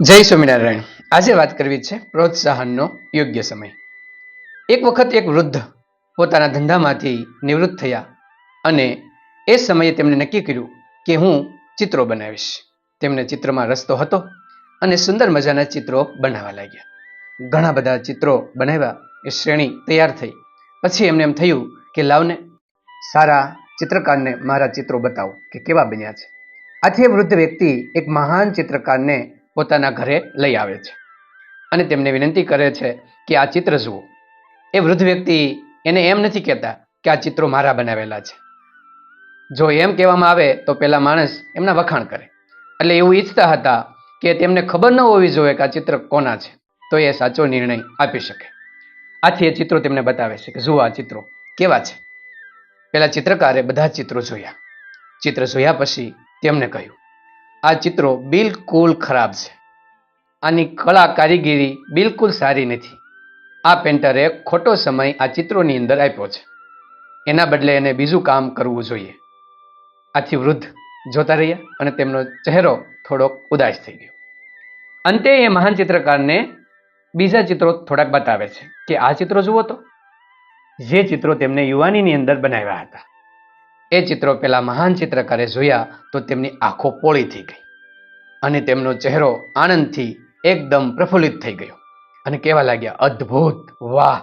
જય સ્વામિનારાયણ. આજે વાત કરવી છે પ્રોત્સાહનનો યોગ્ય સમય. એક વખત એક વૃદ્ધ પોતાના ધંધામાંથી નિવૃત્ત થયા અને એ સમયે તેમણે નક્કી કર્યું કે હું ચિત્રો બનાવીશ. તેમને ચિત્રમાં રસ્તો હતો અને સુંદર મજાના ચિત્રો બનાવવા લાગ્યા. ઘણા બધા ચિત્રો બનાવ્યા, એ શ્રેણી તૈયાર થઈ. પછી એમને એમ થયું કે લાવને, સારા ચિત્રકારને મારા ચિત્રો બતાવો કે કેવા બન્યા છે. આથી વૃદ્ધ વ્યક્તિ એક મહાન ચિત્રકારને પોતાના ઘરે લઈ આવે છે. અને તેમને વિનંતી કરે છે કે આ ચિત્ર જુઓ. એ વૃદ્ધ વ્યક્તિ એને એમ નથી કહેતા કે આ ચિત્રો મારા બનાવેલા છે. જો એમ કહેવામાં આવે તો પેલા માણસ એમના વખાણ કરે. એટલે એવું ઈચ્છતા હતા કે તેમને ખબર ન હોવી જોઈએ કે આ ચિત્ર કોના છે. તો એ સાચો નિર્ણય આપી શકે. આથી એ ચિત્રો તેમને બતાવે છે કે જુઓ આ ચિત્રો કેવા છે. પેલા ચિત્રકારે બધા ચિત્રો જોયા. ચિત્ર જોયા પછી તેમને કહ્યું આ ચિત્રો બિલકુલ ખરાબ છે. આની કળા કારીગીરી બિલકુલ સારી નથી. આ પેન્ટરે ખોટો સમય આ ચિત્રોની અંદર આપ્યો છે. એના બદલે એને બીજું કામ કરવું જોઈએ. આથી વૃદ્ધ જોતા રહ્યા અને તેમનો ચહેરો થોડોક ઉદાસ થઈ ગયો. અંતે એ મહાન ચિત્રકારને બીજા ચિત્રો થોડાક બતાવે છે કે આ ચિત્રો જુઓ તો. જે ચિત્રો તેમને યુવાનીની અંદર બનાવ્યા હતા. એ ચિત્રો પેલા મહાન ચિત્રકારે જોયા તો તેમની આંખો પોળી થઈ ગઈ અને તેમનો ચહેરો આનંદથી એકદમ પ્રફુલ્લિત થઈ ગયો. અને કહેવા લાગ્યા, અદ્ભુત! વાહ!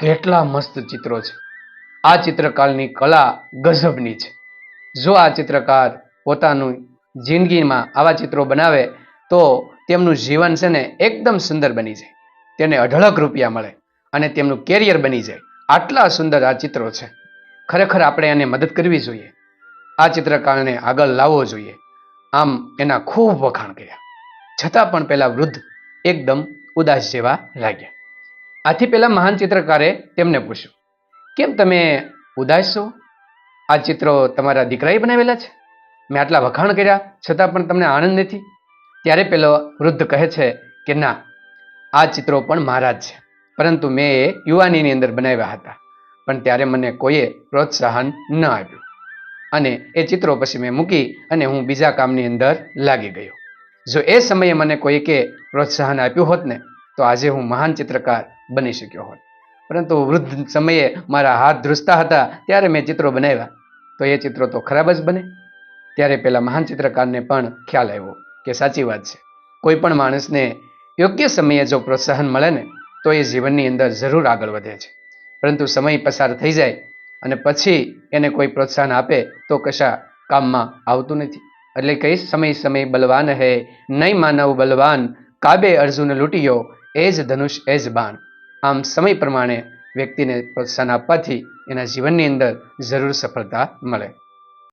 કેટલા મસ્ત ચિત્રો છે! આ ચિત્રકારની કલા ગજબની છે! જો આ ચિત્રકાર પોતાનું જિંદગીમાં આવા ચિત્રો બનાવે તો તેમનું જીવન છે ને એકદમ સુંદર બની જાય. તેને અઢળક રૂપિયા મળે અને તેમનું કેરિયર બની જાય. આટલા સુંદર આ ચિત્રો છે! ખરેખર આપણે એને મદદ કરવી જોઈએ. આ ચિત્રકારને આગળ લાવવો જોઈએ. આમ એના ખૂબ વખાણ કર્યા. છતાં પણ પેલા વૃદ્ધ એકદમ ઉદાસ જેવા લાગ્યા. આથી પેલા મહાન ચિત્રકારે તેમને પૂછ્યું, કેમ તમે ઉદાસ છો? આ ચિત્રો તમારા દીકરાએ બનાવેલા છે? મેં આટલા વખાણ કર્યા છતાં પણ તમને આનંદ નથી? ત્યારે પેલો વૃદ્ધ કહે છે કે, ના, આ ચિત્રો પણ મારા જ છે. પરંતુ મેં એ યુવાનીની અંદર બનાવ્યા હતા. પણ ત્યારે મને કોઈએ પ્રોત્સાહન ન આપ્યું. અને એ ચિત્રો પછી મેં મૂકી અને હું બીજા કામની અંદર લાગી ગયો. જો એ સમયે મને કોઈ કે પ્રોત્સાહન આપ્યું હોત ને, તો આજે હું મહાન ચિત્રકાર બની શક્યો હોત. પરંતુ વૃદ્ધ સમયે મારા હાથ ધ્રુસતા હતા ત્યારે મેં ચિત્રો બનાવ્યા. તો એ ચિત્રો તો ખરાબ જ બને. ત્યારે પેલા મહાન ચિત્રકારને પણ ખ્યાલ આવ્યો કે સાચી વાત છે. કોઈ પણ માણસને યોગ્ય સમયે જો પ્રોત્સાહન મળે ને, તો એ જીવનની અંદર જરૂર આગળ વધે છે. પરંતુ સમય પસાર થઈ જાય અને પછી એને કોઈ પ્રોત્સાહન આપે તો કશા કામમાં આવતું નથી. એટલે કઈ સમય સમય બલવાન હે, નહીં માનવ બલવાન, કાબે અર્જુન લૂંટ્યો, એ જ ધનુષ, એ જ બાણ. આમ સમય પ્રમાણે વ્યક્તિને પ્રોત્સાહન આપવાથી એના જીવનની અંદર જરૂર સફળતા મળે.